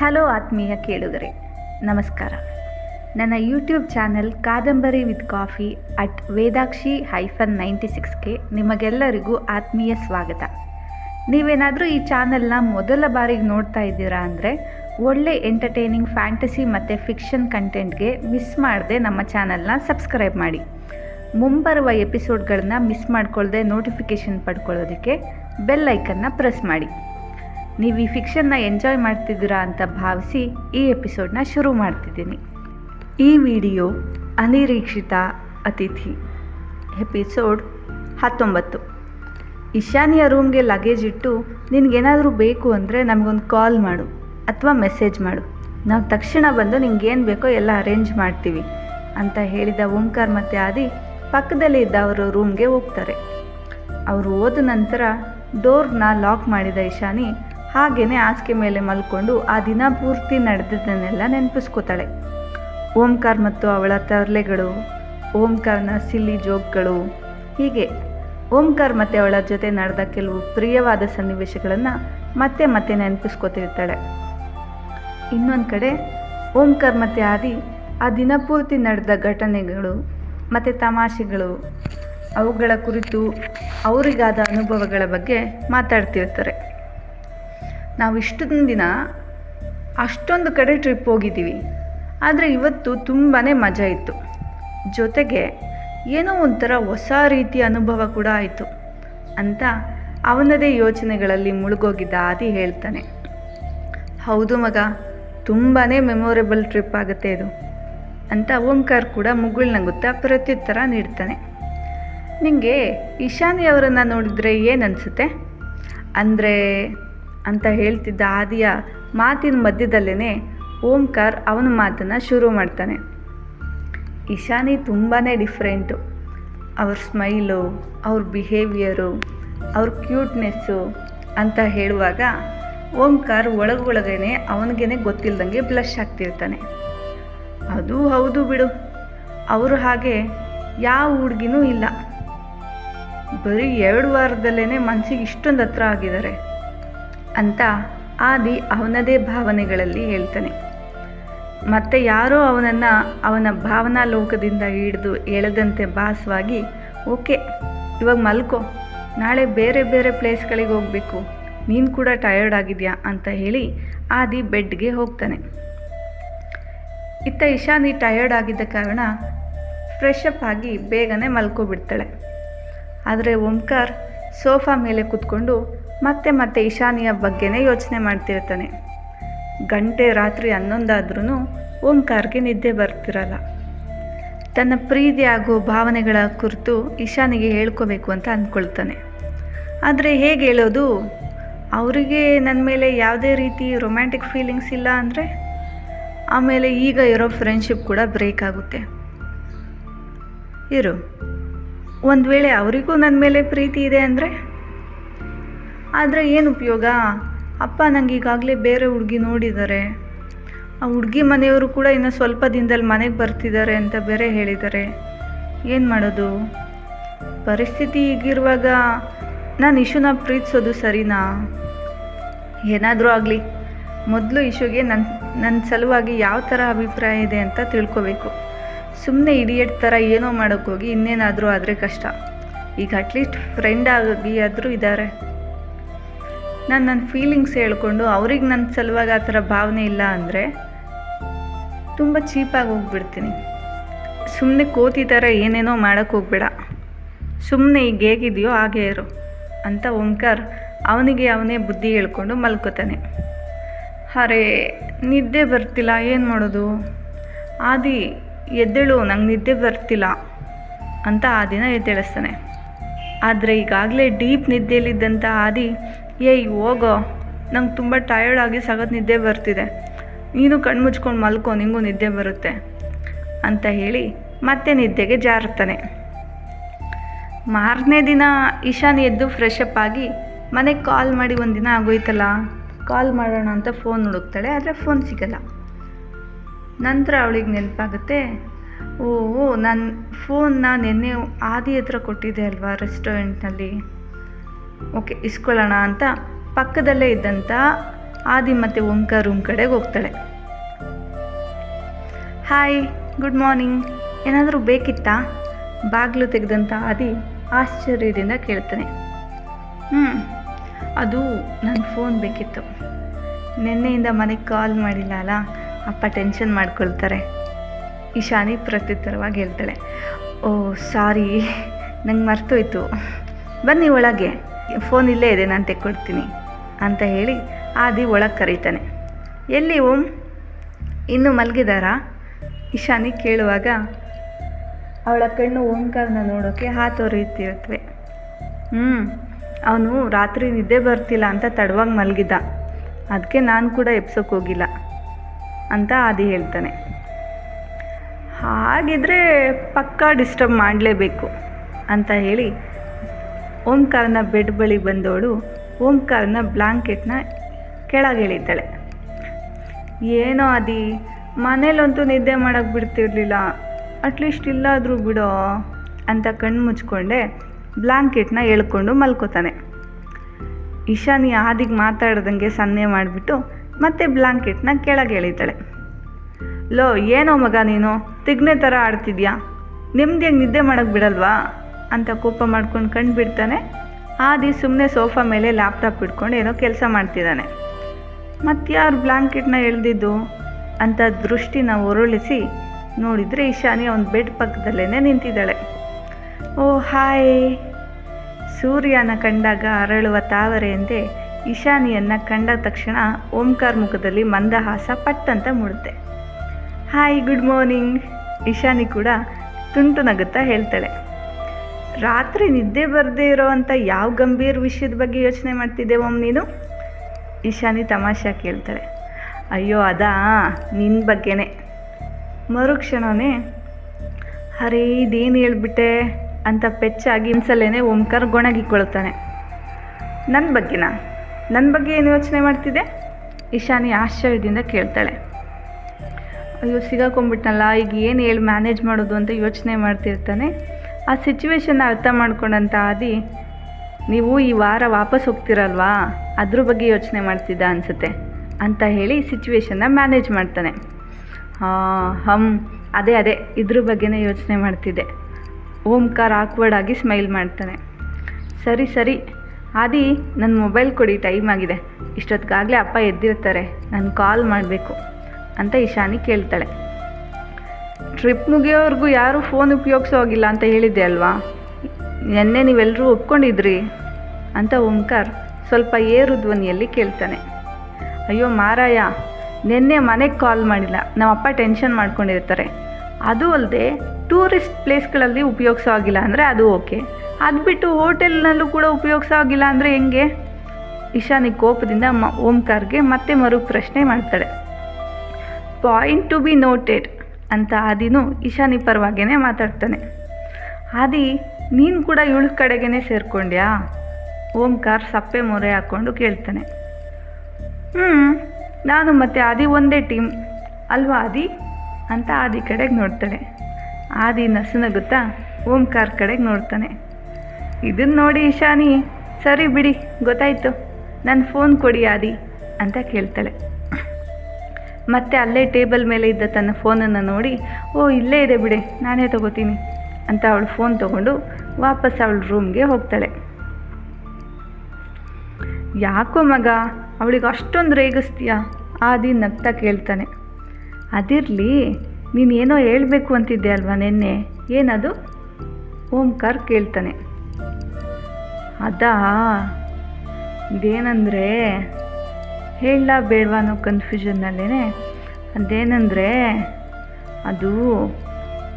Hello ಆತ್ಮೀಯ ಕೇಳುಗರೆ, ನಮಸ್ಕಾರ. ನನ್ನ YouTube channel Kadambari with coffee at Vedakshi hyphen ninety ಸಿಕ್ಸ್ಗೆ ನಿಮಗೆಲ್ಲರಿಗೂ ಆತ್ಮೀಯ ಸ್ವಾಗತ. ನೀವೇನಾದರೂ ಈ ಚಾನಲ್ನ ಮೊದಲ ಬಾರಿಗೆ ನೋಡ್ತಾ ಇದ್ದೀರಾ ಅಂದರೆ, ಒಳ್ಳೆ ಎಂಟರ್ಟೈನಿಂಗ್ ಫ್ಯಾಂಟಸಿ ಮತ್ತು ಫಿಕ್ಷನ್ ಕಂಟೆಂಟ್ಗೆ ಮಿಸ್ ಮಾಡದೆ ನಮ್ಮ ಚಾನಲ್ನ ಸಬ್ಸ್ಕ್ರೈಬ್ ಮಾಡಿ. ಮುಂಬರುವ ಎಪಿಸೋಡ್ಗಳನ್ನ ಮಿಸ್ ಮಾಡ್ಕೊಳ್ಳದೆ ನೋಟಿಫಿಕೇಷನ್ ಪಡ್ಕೊಳ್ಳೋದಕ್ಕೆ ಬೆಲ್ ಐಕನ್ನ ಪ್ರೆಸ್ ಮಾಡಿ. ನೀವು ಈ ಫಿಕ್ಷನ್ನ ಎಂಜಾಯ್ ಮಾಡ್ತಿದ್ದೀರಾ ಅಂತ ಭಾವಿಸಿ ಈ ಎಪಿಸೋಡ್ನ ಶುರು ಮಾಡ್ತಿದ್ದೀನಿ. ಈ ವಿಡಿಯೋ ಅನಿರೀಕ್ಷಿತ ಅತಿಥಿ. ಎಪಿಸೋಡ್ ಹತ್ತೊಂಬತ್ತು. ಈಶಾನ್ಯ ರೂಮ್ಗೆ ಲಗೇಜ್ ಇಟ್ಟು ನಿನಗೇನಾದರೂ ಬೇಕು ಅಂದರೆ ನಮಗೊಂದು ಕಾಲ್ ಮಾಡು ಅಥವಾ ಮೆಸೇಜ್ ಮಾಡು. ನಾವು ತಕ್ಷಣ ಬಂದು ನಿಂಗೇನು ಬೇಕೋ ಎಲ್ಲ ಅರೇಂಜ್ ಮಾಡ್ತೀವಿ ಅಂತ ಹೇಳಿದ ಓಂಕಾರ್ ಮತ್ತು ಆದಿ ಪಕ್ಕದಲ್ಲಿ ಇದ್ದ ಅವರ ರೂಮ್ಗೆ ಹೋಗ್ತಾರೆ. ಅವರು ಹೋದ ನಂತರ ಡೋರ್ನ ಲಾಕ್ ಮಾಡಿದ ಇಶಾನಿ ಹಾಗೇನೆ ಹಾಸಿಗೆ ಮೇಲೆ ಮಲ್ಕೊಂಡು ಆ ದಿನ ಪೂರ್ತಿ ನಡೆದಿದ್ದನ್ನೆಲ್ಲ ನೆನಪಿಸ್ಕೋತಾಳೆ. ಓಂಕಾರ್ ಮತ್ತು ಅವಳ ತರಲೆಗಳು, ಓಂಕಾರ್ನ ಸಿಲ್ಲಿ ಜೋಕ್ಗಳು, ಹೀಗೆ. ಓಂಕಾರ್ ಮತ್ತು ಅವಳ ಜೊತೆ ನಡೆದ ಕೆಲವು ಪ್ರಿಯವಾದ ಸನ್ನಿವೇಶಗಳನ್ನು ಮತ್ತೆ ಮತ್ತೆ ನೆನಪಿಸ್ಕೋತಿರ್ತಾಳೆ. ಇನ್ನೊಂದು ಕಡೆ, ಓಂಕಾರ್ ಮತ್ತು ಆದಿ ಆ ದಿನ ಪೂರ್ತಿ ನಡೆದ ಘಟನೆಗಳು ಮತ್ತು ತಮಾಷೆಗಳು, ಅವುಗಳ ಕುರಿತು ಅವರಿಗಾದ ಅನುಭವಗಳ ಬಗ್ಗೆ ಮಾತಾಡ್ತಿರ್ತಾರೆ. ನಾವು ಇಷ್ಟೊಂದು ದಿನ ಅಷ್ಟೊಂದು ಕಡೆ ಟ್ರಿಪ್ ಹೋಗಿದ್ದೀವಿ. ಆದರೆ ಇವತ್ತು ತುಂಬಾ ಮಜಾ ಇತ್ತು. ಜೊತೆಗೆ ಏನೋ ಒಂಥರ ಹೊಸ ರೀತಿಯ ಅನುಭವ ಕೂಡ ಆಯಿತು ಅಂತ ಅವನದೇ ಯೋಚನೆಗಳಲ್ಲಿ ಮುಳುಗೋಗಿದ್ದ ಆದಿ ಹೇಳ್ತಾನೆ. ಹೌದು ಮಗ ತುಂಬಾ ಮೆಮೊರೇಬಲ್ ಟ್ರಿಪ್ ಆಗುತ್ತೆ ಇದು ಅಂತ ಓಂಕಾರ್ ಕೂಡ ಮುಗುಳ್ನಗುತ್ತಾ ಪ್ರತ್ಯುತ್ತರ ನೀಡ್ತಾನೆ. ನಿಮಗೆ ಇಶಾನಿ ಅವರನ್ನು ನೋಡಿದರೆ ಏನು ಅನಿಸುತ್ತೆ? ಅಂದರೆ ಅಂತ ಹೇಳ್ತಿದ್ದ ಆದಿಯ ಮಾತಿನ ಮಧ್ಯದಲ್ಲೇ ಓಂಕಾರ್ ಅವನ ಮಾತನ್ನು ಶುರು ಮಾಡ್ತಾನೆ. ಇಶಾನಿ ತುಂಬಾ ಡಿಫ್ರೆಂಟು ಅವ್ರ ಸ್ಮೈಲು ಅವ್ರ ಬಿಹೇವಿಯರು ಅವ್ರ ಕ್ಯೂಟ್ನೆಸ್ಸು ಅಂತ ಹೇಳುವಾಗ ಓಂಕಾರ್ ಒಳಗೊಳಗೇನೆ ಅವನಿಗೇನೆ ಗೊತ್ತಿಲ್ಲದಂಗೆ ಬ್ಲಶ್ ಆಗ್ತಿರ್ತಾನೆ. ಅದು ಹೌದು ಬಿಡು. ಅವರು ಹಾಗೆ ಯಾವ ಹುಡುಗಿನೂ ಇಲ್ಲ. ಬರೀ ಎರಡು ವಾರದಲ್ಲೇ ಮನಸ್ಸಿಗೆ ಇಷ್ಟೊಂದು ಹತ್ರ ಆಗಿದ್ದಾರೆ ಅಂತ ಆದಿ ಅವನದೇ ಭಾವನೆಗಳಲ್ಲಿ ಹೇಳ್ತಾನೆ. ಮತ್ತೆ ಯಾರೋ ಅವನನ್ನು ಅವನ ಭಾವನಾ ಲೋಕದಿಂದ ಹಿಡಿದು ಎಳೆದಂತೆ ಭಾಸವಾಗಿ, ಓಕೆ, ಇವಾಗ ಮಲ್ಕೋ, ನಾಳೆ ಬೇರೆ ಬೇರೆ ಪ್ಲೇಸ್ಗಳಿಗೆ ಹೋಗಬೇಕು, ನೀನು ಕೂಡ ಟಯರ್ಡ್ ಆಗಿದೆಯಾ? ಅಂತ ಹೇಳಿ ಆದಿ ಬೆಡ್ಗೆ ಹೋಗ್ತಾನೆ. ಇತ್ತ ಇಶಾನಿ ಟಯರ್ಡ್ ಆಗಿದ್ದ ಕಾರಣ ಫ್ರೆಶ್ ಆಗಿ ಬೇಗನೆ ಮಲ್ಕೋಬಿಡ್ತಾಳೆ. ಆದರೆ ಓಂಕಾರ್ ಸೋಫಾ ಮೇಲೆ ಕೂತ್ಕೊಂಡು ಮತ್ತೆ ಮತ್ತೆ ಇಶಾನಿಯ ಬಗ್ಗೆನೇ ಯೋಚನೆ ಮಾಡ್ತಿರ್ತಾನೆ. ಗಂಟೆ, ರಾತ್ರಿ ಹನ್ನೊಂದಾದ್ರೂ ಓಂಕಾರ್ಗೆ ನಿದ್ದೆ ಬರ್ತಿರಲ್ಲ. ತನ್ನ ಪ್ರೀತಿ ಹಾಗೂ ಭಾವನೆಗಳ ಕುರಿತು ಇಶಾನಿಗೆ ಹೇಳ್ಕೋಬೇಕು ಅಂತ ಅಂದ್ಕೊಳ್ತಾನೆ. ಆದರೆ ಹೇಗೆ ಹೇಳೋದು? ಅವರಿಗೆ ನನ್ನ ಮೇಲೆ ಯಾವುದೇ ರೀತಿ ರೊಮ್ಯಾಂಟಿಕ್ ಫೀಲಿಂಗ್ಸ್ ಇಲ್ಲ ಅಂದರೆ ಆಮೇಲೆ ಈಗ ಇರೋ ಫ್ರೆಂಡ್ಶಿಪ್ ಕೂಡ ಬ್ರೇಕ್ ಆಗುತ್ತೆ. ಇರು, ಒಂದು ವೇಳೆ ಅವರಿಗೂ ನನ್ನ ಮೇಲೆ ಪ್ರೀತಿ ಇದೆ ಅಂದರೆ? ಆದರೆ ಏನು ಉಪಯೋಗ? ಅಪ್ಪ ನಂಗೆ ಈಗಾಗಲೇ ಬೇರೆ ಹುಡುಗಿ ನೋಡಿದ್ದಾರೆ ಆ ಹುಡುಗಿ ಮನೆಯವರು ಕೂಡ ಇನ್ನು ಸ್ವಲ್ಪ ದಿನದಲ್ಲಿ ಮನೆಗೆ ಬರ್ತಿದ್ದಾರೆ ಅಂತ ಬೇರೆ ಹೇಳಿದ್ದಾರೆ ಏನು ಮಾಡೋದು? ಪರಿಸ್ಥಿತಿ ಈಗಿರುವಾಗ ನಾನು ಇಶುನ ಪ್ರೀತಿಸೋದು ಸರಿನಾ? ಏನಾದರೂ ಆಗಲಿ. ಮೊದಲು ಇಶುಗೆ ನನ್ನ ನನ್ನ ಸಲುವಾಗಿ ಯಾವ ಥರ ಅಭಿಪ್ರಾಯ ಇದೆ ಅಂತ ತಿಳ್ಕೊಬೇಕು. ಸುಮ್ಮನೆ ಇಡಿಯಟ್ ಥರ ಏನೋ ಮಾಡೋಕ್ಕೋಗಿ ಇನ್ನೇನಾದರೂ ಆದರೆ ಕಷ್ಟ. ಈಗ ಅಟ್ಲೀಸ್ಟ್ ಫ್ರೆಂಡ್ ಆಗಿ ಆದರೂ ಇದ್ದಾರೆ ನಾನು ನನ್ನ ಫೀಲಿಂಗ್ಸ್ ಹೇಳ್ಕೊಂಡು ಅವ್ರಿಗೆ ನನ್ನ ಸಲುವಾಗಿ ಆ ಥರ ಭಾವನೆ ಇಲ್ಲ ಅಂದರೆ ತುಂಬ ಚೀಪಾಗಿ ಹೋಗ್ಬಿಡ್ತೀನಿ. ಸುಮ್ಮನೆ ಕೋತಿ ಥರ ಏನೇನೋ ಮಾಡೋಕ್ಕೆ ಹೋಗ್ಬೇಡ. ಸುಮ್ಮನೆ ಈಗ ಹೇಗಿದೆಯೋ ಹಾಗೇ ಇರು ಅಂತ ಓಂಕಾರ್ ಅವನಿಗೆ ಅವನೇ ಬುದ್ಧಿ ಹೇಳ್ಕೊಂಡು ಮಲ್ಕೋತಾನೆ. ಅರೆ, ನಿದ್ದೆ ಬರ್ತಿಲ್ಲ, ಏನು ಮಾಡೋದು? ಆದಿ, ಎದ್ದೇಳು, ನಂಗೆ ನಿದ್ದೆ ಬರ್ತಿಲ್ಲ ಅಂತ ಆ ದಿನ ಎದ್ದೇಳಿಸ್ತಾನೆ. ಆದರೆ ಈಗಾಗಲೇ ಡೀಪ್ ನಿದ್ದೆಯಲ್ಲಿದ್ದಂಥ ಆದಿ ಏಯ್, ಹೋಗೋ. ನಂಗೆ ತುಂಬ ಟಯರ್ಡ್ ಆಗಿ ಸಗತ್ ನಿದ್ದೆ ಬರ್ತಿದೆ. ನೀನು ಕಣ್ಣು ಮುಚ್ಕೊಂಡು ಮಲ್ಕೋ, ನಿಂಗೂ ನಿದ್ದೆ ಬರುತ್ತೆ ಅಂತ ಹೇಳಿ ಮತ್ತೆ ನಿದ್ದೆಗೆ ಜಾರುತ್ತಾನೆ ಮಾರನೇ ದಿನ ಇಶಾನ್ ಎದ್ದು ಫ್ರೆಶ್ ಅಪ್ ಆಗಿ ಮನೆಗೆ ಕಾಲ್ ಮಾಡಿ ಒಂದು ದಿನ ಆಗೋಯ್ತಲ್ಲ ಕಾಲ್ ಮಾಡೋಣ ಅಂತ ಫೋನ್ ಹುಡುಕ್ತಾಳೆ, ಆದರೆ ಫೋನ್ ಸಿಗಲ್ಲ. ನಂತರ ಅವಳಿಗೆ ನೆನಪಾಗುತ್ತೆ, ಓ ನನ್ನ ಫೋನ್ನ ನಿನ್ನೆ ಆದಿ ಹತ್ರ ಕೊಟ್ಟಿದ್ದೆ ಅಲ್ವಾ ರೆಸ್ಟೋರೆಂಟ್ನಲ್ಲಿ ಓಕೆ, ಇಸ್ಕೊಳ್ಳೋಣ ಅಂತ ಪಕ್ಕದಲ್ಲೇ ಇದ್ದಂಥ ಆದಿ ಮತ್ತು ಓಂಕಾರ ರೂಮ್ ಕಡೆಗೆ ಹೋಗ್ತಾಳೆ. ಹಾಯ್ ಗುಡ್ ಮಾರ್ನಿಂಗ್ ಏನಾದರೂ ಬೇಕಿತ್ತಾ? ಬಾಗಿಲು ತೆಗೆದಂಥ ಆದಿ ಆಶ್ಚರ್ಯದಿಂದ ಕೇಳ್ತಾನೆ. ಹ್ಞೂ ಅದು ನನ್ನ ಫೋನ್ ಬೇಕಿತ್ತು. ನಿನ್ನೆಯಿಂದ ಮನೆಗೆ ಕಾಲ್ ಮಾಡಿಲ್ಲ ಅಲ್ಲ? ಅಪ್ಪ ಟೆನ್ಷನ್ ಮಾಡ್ಕೊಳ್ತಾರೆ. ಇಶಾನಿ ಪ್ರತ್ಯುತ್ತರವಾಗಿ ಹೇಳ್ತಾಳೆ. ಓ ಸಾರಿ ನಂಗೆ ಮರ್ತೋಯ್ತು. ಬನ್ನಿ ಒಳಗೆ. ಫೋನ್ ಇಲ್ಲೇ ಇದೆ, ನಾನು ತೆಕ್ಕೊಡ್ತೀನಿ ಅಂತ ಹೇಳಿ ಆದಿ ಒಳಗೆ ಕರೀತಾನೆ. ಎಲ್ಲಿ ಓಂ? ಇನ್ನೂ ಮಲಗಿದಾರಾ? ಇಶಾನಿ ಕೇಳುವಾಗ, ಅವಳ ಕಣ್ಣು ಓಂಕಾರನ ನೋಡೋಕ್ಕೆ ಹಾತೊರೆಯುತ್ತಿರುತ್ತವೆ ಹ್ಞೂ ಅವನು ರಾತ್ರಿ ನಿದ್ದೆ ಬರ್ತಿಲ್ಲ ಅಂತ ತಡವಾಗಿ ಮಲಗಿದ್ದ. ಅದಕ್ಕೆ ನಾನು ಕೂಡ ಎಬ್ಸೋಕೆ ಹೋಗಿಲ್ಲ ಅಂತ ಆದಿ ಹೇಳ್ತಾನೆ. ಹಾಗಿದ್ರೆ ಪಕ್ಕಾ ಡಿಸ್ಟರ್ಬ್ ಮಾಡಲೇಬೇಕು ಅಂತ ಹೇಳಿ ಓಂಕಾರನ ಬೆಡ್ ಬಳಿ ಬಂದವಳು ಓಂಕಾರನ ಬ್ಲಾಂಕೆಟ್ನ ಕೆಳಗಿಳಿತಾಳೆ. ಏನೋ ಅದಿ ಮನೇಲಂತೂ ನಿದ್ದೆ ಮಾಡೋಕ್ಕೆ ಬಿಡ್ತಿರ್ಲಿಲ್ಲ. ಅಟ್ಲೀಸ್ಟ್ ಇಲ್ಲಾದರೂ ಬಿಡೋ ಅಂತ ಕಣ್ಣು ಮುಚ್ಕೊಂಡೆ ಬ್ಲಾಂಕೆಟ್ನ ಎಳ್ಕೊಂಡು ಮಲ್ಕೋತಾನೆ. ಇಶಾನಿ ಆದಿಗೆ ಮಾತಾಡ್ದಂಗೆ ಸನ್ನೆ ಮಾಡಿಬಿಟ್ಟು ಮತ್ತೆ ಬ್ಲಾಂಕೆಟ್ನ ಕೆಳಗೆ ಎಳಿತಾಳೆ. ಲೋ, ಏನೋ ಮಗ ನೀನು, ತಿಗ್ನೆ ಥರ ಆಡ್ತಿದ್ಯಾ? ನೆಮ್ಮದಿಯಾಗಿ ನಿದ್ದೆ ಮಾಡೋಕ್ಕೆ ಬಿಡಲ್ವಾ? ಅಂತ ಕೋಪ ಮಾಡ್ಕೊಂಡು ಕಂಡು ಬಿಡ್ತಾನೆ. ಆದಿ ಸುಮ್ಮನೆ ಸೋಫಾ ಮೇಲೆ ಲ್ಯಾಪ್ಟಾಪ್ ಇಟ್ಕೊಂಡು ಏನೋ ಕೆಲಸ ಮಾಡ್ತಿದ್ದಾನೆ ಮತ್ತಾರು ಬ್ಲ್ಯಾಂಕೆಟ್ನ ಎಳ್ದಿದ್ದು ಅಂತ ದೃಷ್ಟಿನ ಉರುಳಿಸಿ ನೋಡಿದರೆ ಇಶಾನಿ ಅವನ ಬೆಡ್ ಪಕ್ಕದಲ್ಲೇ ನಿಂತಿದ್ದಾಳೆ. Oh, hi. ಸೂರ್ಯನ ಕಂಡಾಗ ಅರಳುವ ತಾವರೆಯಂತೆ ಈಶಾನಿಯನ್ನು ಕಂಡ ತಕ್ಷಣ ಓಂಕಾರ್ ಮುಖದಲ್ಲಿ ಮಂದಹಾಸ ಪಟ್ಟಂತ ಮೂಡುತ್ತೆ. Hi, good morning. ಇಶಾನಿ ಕೂಡ ತುಂಟು ನಗುತ್ತಾ ಹೇಳ್ತಾಳೆ. ರಾತ್ರಿ ನಿದ್ದೆ ಬರದೇ ಇರೋವಂಥ ಯಾವ ಗಂಭೀರ ವಿಷಯದ ಬಗ್ಗೆ ಯೋಚನೆ ಮಾಡ್ತಿದ್ದೆ ಒಮ್ಮೆ ನೀನು? ಇಶಾನಿ ತಮಾಷೆ ಕೇಳ್ತಾಳೆ. ಅಯ್ಯೋ, ಅದಾ? ನಿನ್ನ ಬಗ್ಗೆನೇ. ಮರುಕ್ಷಣನೇ. ಅರೇ, ಇದೇನು ಹೇಳ್ಬಿಟ್ಟೆ? ಅಂತ ಪೆಚ್ಚಾಗಿ ಇನ್ಸಲೇನೆ ಓಂಕಾರ ಗೊಣಗಿಕೊಳ್ತಾನೆ. ನನ್ನ ಬಗ್ಗೆನಾ? ನನ್ನ ಬಗ್ಗೆ ಏನು ಯೋಚನೆ ಮಾಡ್ತಿದ್ದೆ? ಇಶಾನಿ ಆಶ್ಚರ್ಯದಿಂದ ಕೇಳ್ತಾಳೆ. ಅಯ್ಯೋ, ಸಿಗಾಕೊಂಡ್ಬಿಟ್ನಲ್ಲ, ಈಗ ಏನು ಹೇಳಿ ಮ್ಯಾನೇಜ್ ಮಾಡೋದು ಅಂತ ಯೋಚನೆ ಮಾಡ್ತಿರ್ತಾನೆ. ಆ ಸಿಚುವೇಶನ್ನ ಅರ್ಥ ಮಾಡ್ಕೊಂಡಂಥ ಆದಿ, ನೀವು ಈ ವಾರ ವಾಪಸ್ ಹೋಗ್ತಿರಲ್ವಾ? ಅದ್ರ ಬಗ್ಗೆ ಯೋಚನೆ ಮಾಡ್ತಿದ್ದ ಅನಿಸುತ್ತೆ ಅಂತ ಹೇಳಿ ಸಿಚುವೇಶನ್ನ ಮ್ಯಾನೇಜ್ ಮಾಡ್ತಾನೆ. ಹಮ್, ಅದೇ ಅದೇ, ಇದ್ರ ಬಗ್ಗೆನೇ ಯೋಚನೆ ಮಾಡ್ತಿದ್ದೆ. ಓಂಕಾರ ಆಕ್ವರ್ಡ್ ಆಗಿ ಸ್ಮೈಲ್ ಮಾಡ್ತಾನೆ. ಸರಿ ಸರಿ, ಆದಿ ನನ್ನ ಮೊಬೈಲ್ ಕೊಡಿ ಟೈಮ್ ಆಗಿದೆ. ಇಷ್ಟೊತ್ತಿಗಾಗಲೇ ಅಪ್ಪ ಎದ್ದಿರ್ತಾರೆ. ನಾನು ಕಾಲ್ ಮಾಡಬೇಕು ಅಂತ ಇಶಾನಿ ಕೇಳ್ತಾಳೆ. ಟ್ರಿಪ್ ಮುಗಿಯೋವರೆಗೂ ಯಾರೂ ಫೋನ್ ಉಪಯೋಗಿಸೋ ಹೋಗಿಲ್ಲ ಅಂತ ಹೇಳಿದ್ದೆ ಅಲ್ವಾ? ನಿನ್ನೆ ನೀವೆಲ್ಲರೂ ಒಪ್ಕೊಂಡಿದ್ರಿ? ಅಂತ ಓಂಕಾರ್ ಸ್ವಲ್ಪ ಏರು ಧ್ವನಿಯಲ್ಲಿ ಕೇಳ್ತಾನೆ. ಅಯ್ಯೋ ಮಾರಾಯ, ನಿನ್ನೆ ಮನೆಗೆ ಕಾಲ್ ಮಾಡಿಲ್ಲ. ನಮ್ಮಪ್ಪ ಟೆನ್ಷನ್ ಮಾಡ್ಕೊಂಡಿರ್ತಾರೆ. ಅದು ಅಲ್ಲದೆ ಟೂರಿಸ್ಟ್ ಪ್ಲೇಸ್ಗಳಲ್ಲಿ ಉಪಯೋಗಿಸೋ ಆಗಿಲ್ಲ ಅಂದರೆ ಅದು ಓಕೆ. ಅದು ಬಿಟ್ಟು ಹೋಟೆಲ್ನಲ್ಲೂ ಕೂಡ ಉಪಯೋಗಿಸೋ ಆಗಿಲ್ಲ ಅಂದರೆ ಹೆಂಗೆ? ಇಶಾನಿ ಕೋಪದಿಂದ ಮ ಓಂಕಾರ್ಗೆ ಮತ್ತೆ ಮರು ಪ್ರಶ್ನೆ ಮಾಡ್ತಾಳೆ. Point to be noted. ಅಂತ ಆದಿನೂ ಇಶಾನಿ ಪರವಾಗೇ ಮಾತಾಡ್ತಾನೆ. ಆದಿ, ನೀನು ಕೂಡ ಇವಳ ಕಡೆಗೇ ಸೇರ್ಕೊಂಡ್ಯಾ? ಓಂಕಾರ್ ಸಪ್ಪೆ ಮೊರೆ ಹಾಕ್ಕೊಂಡು ಕೇಳ್ತಾನೆ. ಹ್ಞೂ ನಾನು ಮತ್ತು ಆದಿ ಒಂದೇ ಟೀಮ್. ಅಲ್ವಾ ಆದಿ? ಅಂತ ಆದಿ ಕಡೆಗೆ ನೋಡ್ತಾಳೆ. ಆದಿ ನಸುನಗುತ್ತಾ ಓಂಕಾರ್ ಕಡೆಗೆ ನೋಡ್ತಾನೆ. ಇದನ್ನು ನೋಡಿ ಇಶಾನಿ ಸರಿ ಬಿಡಿ, ಗೊತ್ತಾಯಿತು. ನನ್ನ ಫೋನ್ ಕೊಡಿ ಆದಿ ಅಂತ ಕೇಳ್ತಾಳೆ. ಮತ್ತೆ ಅಲ್ಲೇ ಟೇಬಲ್ ಮೇಲೆ ಇದ್ದ ತನ್ನ ಫೋನನ್ನು ನೋಡಿ, ಓ, ಇಲ್ಲೇ ಇದೆ ಬಿಡಿ, ನಾನೇ ತಗೋತೀನಿ ಅಂತ ಅವಳು ಫೋನ್ ತಗೊಂಡು ವಾಪಸ್ ಅವಳ ರೂಮ್ಗೆ ಹೋಗ್ತಾಳೆ. ಯಾಕೋ ಮಗ, ಅವಳಿಗೆ ಅಷ್ಟೊಂದು ರೇಗಿಸ್ತೀಯಾ? ಆದಿ ನಗ್ತಾ ಕೇಳ್ತಾನೆ. ಅದಿರಲಿ, ನೀನು ಏನೋ ಹೇಳಬೇಕು ಅಂತಿದ್ದೆ ಅಲ್ವಾ ನಿನ್ನೆ? ಏನದು? ಓಂಕಾರ್ ಕೇಳ್ತಾನೆ. ಅದಾ, ಇದೇನಂದರೆ ಹೇಳ ಬೇಡವಾ ಅನ್ನೋ ಕನ್ಫ್ಯೂಷನ್ನಲ್ಲೇ ಅದೇನಂದರೆ, ಅದು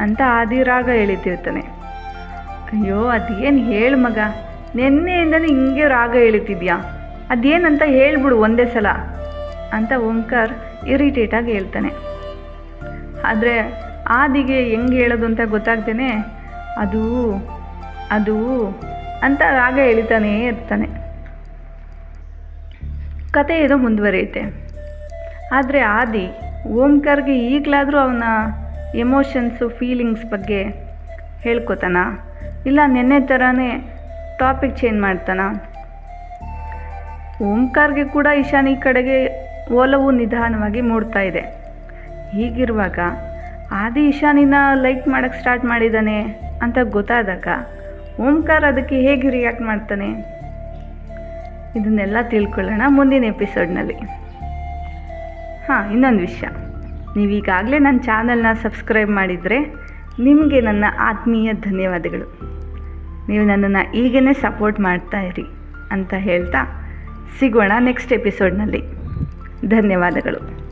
ಅಂತ ಆದಿರಾಗ ಎಳಿತಿರ್ತಾನೆ ಅಯ್ಯೋ, ಅದೇನು ಹೇಳು ಮಗ. ನಿನ್ನೆಯಿಂದನೇ ಹಿಂಗೆ ರಾಗ ಎಳಿತಿದ್ಯಾ ಅದೇನಂತ ಹೇಳ್ಬಿಡು ಒಂದೇ ಸಲ ಅಂತ ಓಂಕಾರ್ ಇರಿಟೇಟಾಗಿ ಹೇಳ್ತಾನೆ. ಆದರೆ ಆದಿಗೆ ಹೆಂಗೆ ಹೇಳೋದು ಅಂತ ಗೊತ್ತಾಗ್ತೇನೆ ಅದು ಅದು ಅಂತ ರಾಗ ಎಳಿತಾನೇ ಇರ್ತಾನೆ. ಕತೆ ಇದು ಮುಂದುವರಿಯುತ್ತೆ. ಆದರೆ ಆದಿ, ಓಂಕಾರ್ಗೆ ಈಗಲಾದರೂ ಅವನ ಎಮೋಷನ್ಸು ಫೀಲಿಂಗ್ಸ್ ಬಗ್ಗೆ ಹೇಳ್ಕೊತಾನ? ಇಲ್ಲ ನೆನ್ನೆ ಥರನೇ ಟಾಪಿಕ್ ಚೇಂಜ್ ಮಾಡ್ತಾನ? ಓಂಕಾರ್ಗೆ ಕೂಡ ಇಶಾನಿ ಕಡೆಗೆ ಒಲವು ನಿಧಾನವಾಗಿ ಮೂಡ್ತಾ ಇದೆ. ಹೀಗಿರುವಾಗ ಆದಿ ಈಶಾನಿನ ಲೈಕ್ ಮಾಡೋಕ್ಕೆ ಸ್ಟಾರ್ಟ್ ಮಾಡಿದ್ದಾನೆ ಅಂತ ಗೊತ್ತಾದಾಗ ಓಂಕಾರ ಅದಕ್ಕೆ ಹೇಗೆ ರಿಯಾಕ್ಟ್ ಮಾಡ್ತಾನೆ? ಇದನ್ನೆಲ್ಲ ತಿಳ್ಕೊಳ್ಳೋಣ ಮುಂದಿನ ಎಪಿಸೋಡ್ನಲ್ಲಿ. ಹಾಂ, ಇನ್ನೊಂದು ವಿಷಯ. ನೀವೀಗಾಗಲೇ ನನ್ನ ಚಾನಲ್ನ ಸಬ್ಸ್ಕ್ರೈಬ್ ಮಾಡಿದರೆ ನಿಮಗೆ ನನ್ನ ಆತ್ಮೀಯ ಧನ್ಯವಾದಗಳು. ನೀವು ನನ್ನನ್ನು ಈಗೇ ಸಪೋರ್ಟ್ ಮಾಡ್ತಾ ಇರಿ ಅಂತ ಹೇಳ್ತಾ ಸಿಗೋಣ ನೆಕ್ಸ್ಟ್ ಎಪಿಸೋಡ್ನಲ್ಲಿ. ಧನ್ಯವಾದಗಳು.